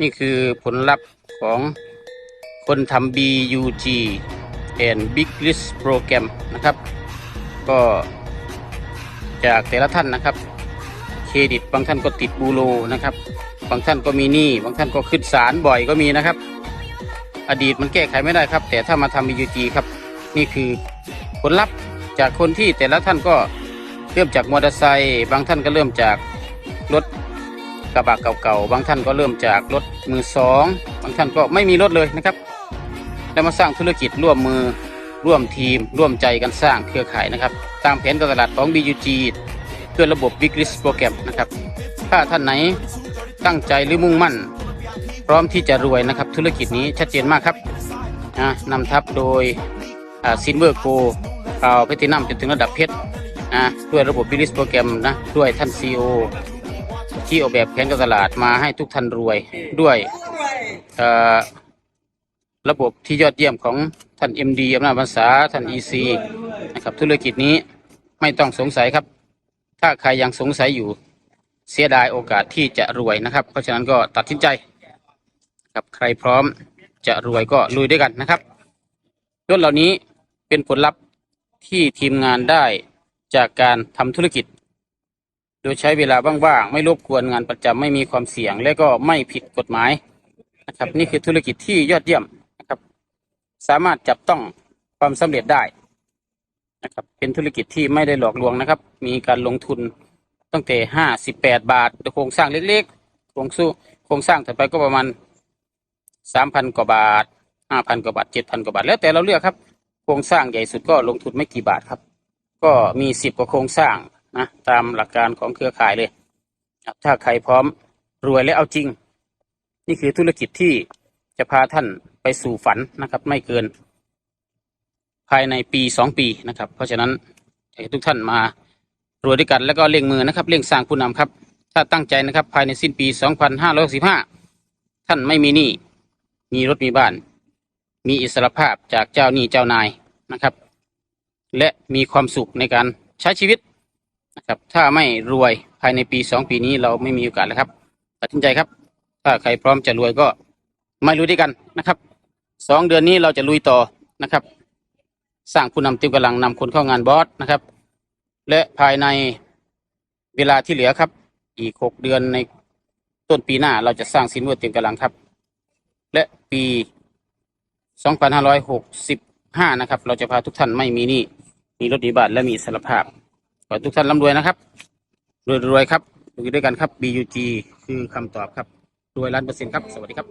นี่คือผลลัพธ์ของคนทำ BUG and Big List Program นะครับ ก็จากแต่ละท่านนะครับ เครดิตบางท่านก็ติดบูโรนะครับ บางท่านก็มีหนี้บางท่านก็ขึ้นศาลบ่อยก็มีนะครับ อดีตมันแก้ไขไม่ได้ครับ แต่ถ้ามาทำ BUG ครับ นี่คือผลลัพธ์จากคนที่แต่ละท่านก็เริ่มจากมอเตอร์ไซค์บางท่านก็เริ่มจากรถ กระบะเก่าๆ บางท่านก็เริ่มจากรถมือสองบางท่านก็ไม่มีรถเลยนะครับ แล้วมาสร้างธุรกิจร่วมมือร่วมทีม ร่วมใจกันสร้างเครือข่ายนะครับ ตามแผนการตลาดของ BUG ด้วยระบบ Big Risk Program นะครับ ถ้าท่านไหนตั้งใจหรือมุ่งมั่น พร้อมที่จะรวยนะครับ ธุรกิจนี้ชัดเจนมากครับนำทัพโดยซินเวอร์โกข่าวเพชรนัมจนถึงระดับเพชรอ่าด้วยระบบ Big Risk Program นะด้วยท่าน CEO ที่ออกแบบแผนการตลาดมาให้ทุกท่านรวยด้วยระบบที่ยอดเยี่ยมของท่าน MD อำนาจภาษาท่าน EC นะครับธุรกิจนี้ไม่ต้องสงสัยครับ ถ้าใครยังสงสัยอยู่เสียดายโอกาสที่จะรวยนะครับ เพราะฉะนั้นก็ตัดสินใจครับใครพร้อมจะรวยก็ลุยด้วยกันนะครับยศเหล่านี้เป็นผลลัพธ์ที่ทีมงานได้จากการทำธุรกิจ โดยใช้เวลาว่างๆ ไม่รบกวนงานประจำไม่มีความเสี่ยง และก็ไม่ผิดกฎหมายนะครับ นี่คือธุรกิจที่ยอดเยี่ยมนะครับ สามารถจับต้องความสำเร็จได้นะครับ เป็นธุรกิจที่ไม่ได้หลอกลวงนะครับ มีการลงทุนตั้งแต่ห้าสิบแปดบาทโครงสร้างเล็กๆโครงสู้โครงสร้างถัดไปก็ประมาณสามพันกว่าบาทห้าพันกว่าบาทเจ็ดพันกว่าบาท แล้วแต่เราเลือกครับ โครงสร้างใหญ่สุดก็ลงทุนไม่กี่บาทครับ ก็มีสิบกว่าโครงสร้าง นะตามหลักการของเครือข่ายเลยครับถ้าใครพร้อมรวยและเอาจริง นี่คือธุรกิจที่จะพาท่านไปสู่ฝันนะครับ ไม่เกิน ภายในปีสองปีนะครับ เพราะฉะนั้นให้ทุกท่านมารวยด้วยกันแล้วก็เร่งมือนะครับเร่งสร้างผู้นำครับ ถ้าตั้งใจนะครับ ภายในสิ้นปีสองพันห้าร้อยสิบห้าท่านไม่มีหนี้มีรถมีบ้าน มีอิสรภาพจากเจ้าหนี้เจ้านายนะครับ และมีความสุขในการใช้ชีวิต นะครับ ถ้าไม่รวยภายในปีสองปีนี้เราไม่มีโอกาสแล้วครับ ตัดสินใจครับ ถ้าใครพร้อมจะรวยก็มาลุยด้วยกันนะครับสองเดือนนี้เราจะลุยต่อนะครับ สร้างผู้นำเต็มกำลังนำคนเข้างานบอสนะครับ และภายในเวลาที่เหลือครับ อีกหกเดือนในต้นปีหน้าเราจะสร้างสินเวอร์เต็มกำลังครับ และปีสองพันห้าร้อยหกสิบห้านะครับ เราจะพาทุกท่านไม่มีหนี้มีรถดีบัตและมีอิสรภาพ อทุกท่านร่ำรวยนะครับ รวยๆครับอยู่ด้วยกันครับ BUG คือคำตอบครับ รวยล้านเปอร์เซ็นต์ครับ สวัสดีครับ